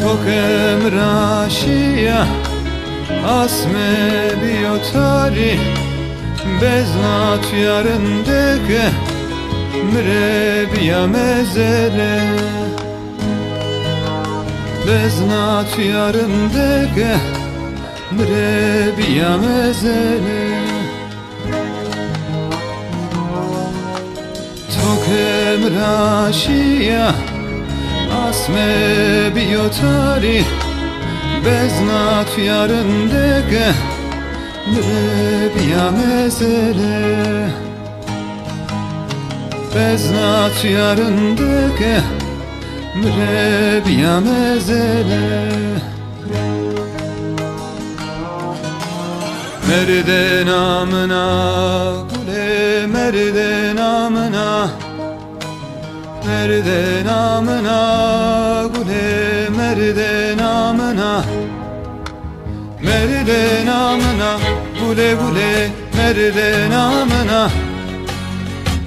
Tokem Rashiya Asme biotari Beznat yarın deke Mrebiya mezele. Beznat yarındege Mrebiya mezele Tok emraşiya Asme biyotari Beznat yarındege Mrebiya mezele Beznat yarındege Merde namına Gule merde namına. Merde namına Gule merde namına. Merde namına Gule gule merde namına.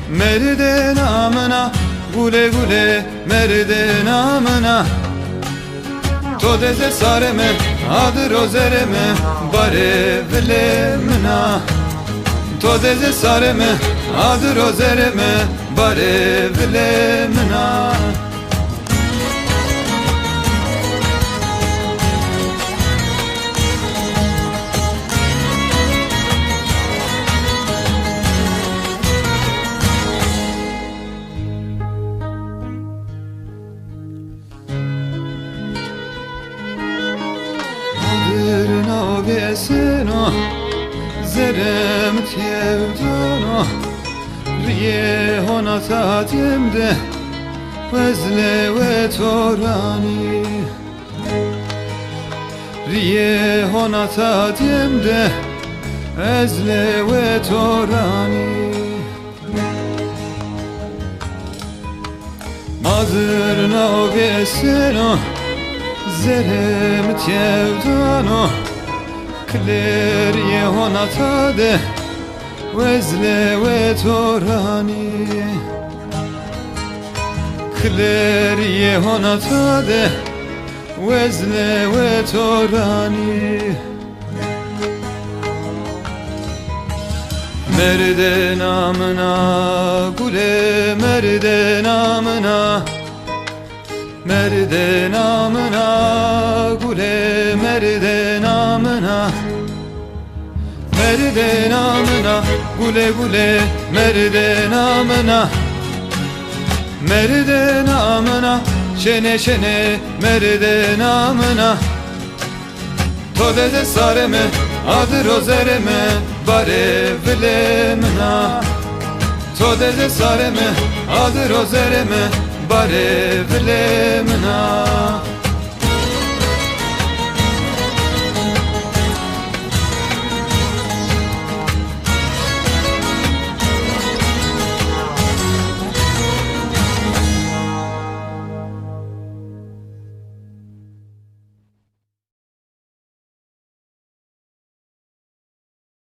Merde namına Gule gule merde namına. To deze sareme adı rozereme bare vilemna To deze sareme adı rozereme bare vilemna Adırna veseno Zerem tevdono Riye hona tatyemde Vezle ve torani. Riye hona tatyemde Ezle ve torani. Adırna veseno Zerem tjevdano Kler je hona tade Vezle ve torani. Kler je Vezle ve torani. Merde namına Gule merde namına. Merde namına Merde namına Gule gule merde namına. Merde namına Şene şene merde namına. Todeze sareme adı rozereme bare vilemna Todeze sareme adı rozereme bare vilemna